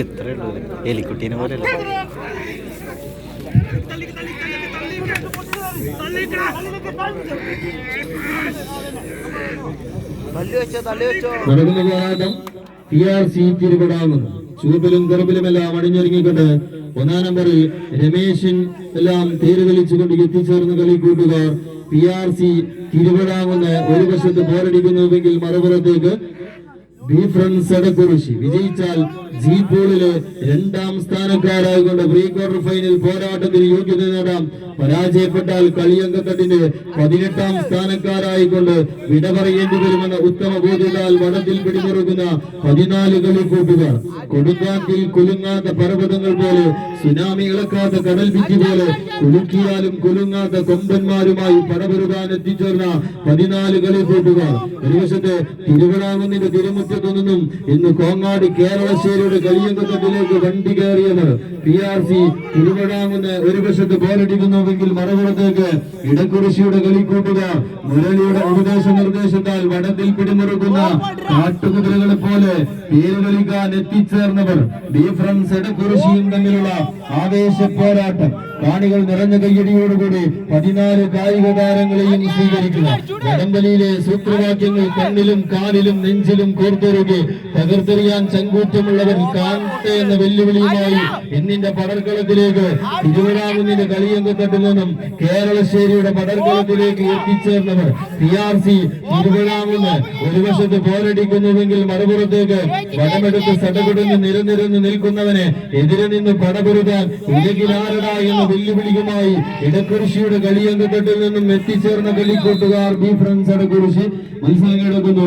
എത്ര ഉള്ളൂ എലിക്കുട്ടീനെ പോലെ നടക്കുന്ന പോരാട്ടം ടി ആർ സി തിരുവിടാകുന്നു ചുവപ്പിലും കറുപ്പിലുമെല്ലാം അണിഞ്ഞൊരുങ്ങിക്കൊണ്ട് ഒന്നാം നമ്പറിൽ രമേശൻ എല്ലാം തേര് കളിച്ചുകൊണ്ട് എത്തിച്ചേർന്ന കളിക്കൂട്ടുകാർ പി ആർ സി തിരുവിടാകുന്ന ഒരു വശത്ത് പോരടിക്കുന്നുവെങ്കിൽ മറുപുറത്തേക്ക് ബി ഫ്രണ്ട്സ് എടക്കുറിശി വിജയിച്ചാൽ ജി പൂളിൽ രണ്ടാം സ്ഥാനക്കാരായിക്കൊണ്ട് പ്രീ ക്വാർട്ടർ ഫൈനൽ പോരാട്ടത്തിന് യോഗ്യത നേടാം. പരാജയപ്പെട്ടാൽ കളിയങ്കത്തട്ടിന്റെ പതിനെട്ടാം സ്ഥാനക്കാരായിക്കൊണ്ട് വിട പറയേണ്ടി വരുമെന്ന ഉത്തമ ബോധ്യത്താൽ വടത്തിൽ പിടിമുറുക്കുന്ന പതിനാല് കളിക്കൂട്ടുകാർ. കൊടുങ്കാറ്റിൽ കുലുങ്ങാത്ത പർവതങ്ങൾ പോലെ സുനാമി ഇളക്കാത്ത കടൽ ഭിത്തി പോലെ കുലുക്കിയാലും കുലുങ്ങാത്ത കൊമ്പന്മാരുമായി പടപുരുകാൻ എത്തിച്ചേർന്ന പതിനാല് കളിക്കൂട്ടുകാർ. ഒരു വശത്ത് തിരുവിടാകുന്നിന്റെ നിന്നും ഇന്ന് കോങ്ങാട് കേരളശ്ശേരിയുടെ കളിയങ്കത്തട്ടിലേക്ക് വണ്ടി കയറിയത് പി ആർ സി തിരുവിടാകുന്ന ഒരു വശത്ത് പോരടിക്കുന്നുവെങ്കിൽ മറുപുറത്തേക്ക് ഇടക്കുറിശിയുടെ കളിക്കൂട്ടുകാർ മുരളിയുടെ ഉപദേശ നിർദ്ദേശത്താൽ വടത്തിൽ പിടിമുറുക്കുന്ന കാട്ടുകുതിരകളെ പോലെ പേരുകളിക്കാൻ എത്തിച്ചേർന്നവർ ഫ്രണ്ട്സ് ഇടക്കുറിശിയും തമ്മിലുള്ള ആവേശ പോരാട്ടം. കാണികൾ നിറഞ്ഞ കയ്യടിയോടുകൂടി പതിനാല് കായിക താരങ്ങളെയും സ്വീകരിക്കുക. വടംവലിയിലെ സൂത്രവാക്യങ്ങൾ കണ്ണിലും കാലിലും നെഞ്ചിലും കോർത്തൊരുക്കി തകർത്തെറിയാൻ ചങ്കൂറ്റമുള്ളവർ കാണട്ടെ എന്ന വെല്ലുവിളിയുമായി ഇന്നിന്റെ പടർക്കളത്തിലേക്ക് തിരുവനാകുന്നിന്റെ കളിയങ്കത്തട്ടിൽ നിന്നും കേരളശ്ശേരിയുടെ പടർക്കളത്തിലേക്ക് എത്തിച്ചേർന്നവർ പി ആർ സി തിരുവനാകുന്ന് ഒരു വശത്ത് പോരടിക്കുന്നുവെങ്കിൽ മറുപുറത്തേക്ക് വടമെടുത്ത് സടകുടഞ്ഞ് നിരനിരന്ന് നിൽക്കുന്നവനെ എതിരെ നിന്ന് പടപൊരുതാൻ ഉലകിലാരട എന്ന വെല്ലുവിളിയുമായി ഇടക്കുരിശിയുടെ കളിയങ്കത്തട്ടിൽ നിന്നും എത്തിച്ചേർന്ന കളിക്കൂട്ടുകാർ ബി ഫ്രണ്ട്സ് ഇടക്കുരിശി മത്സരം കിടക്കുന്നു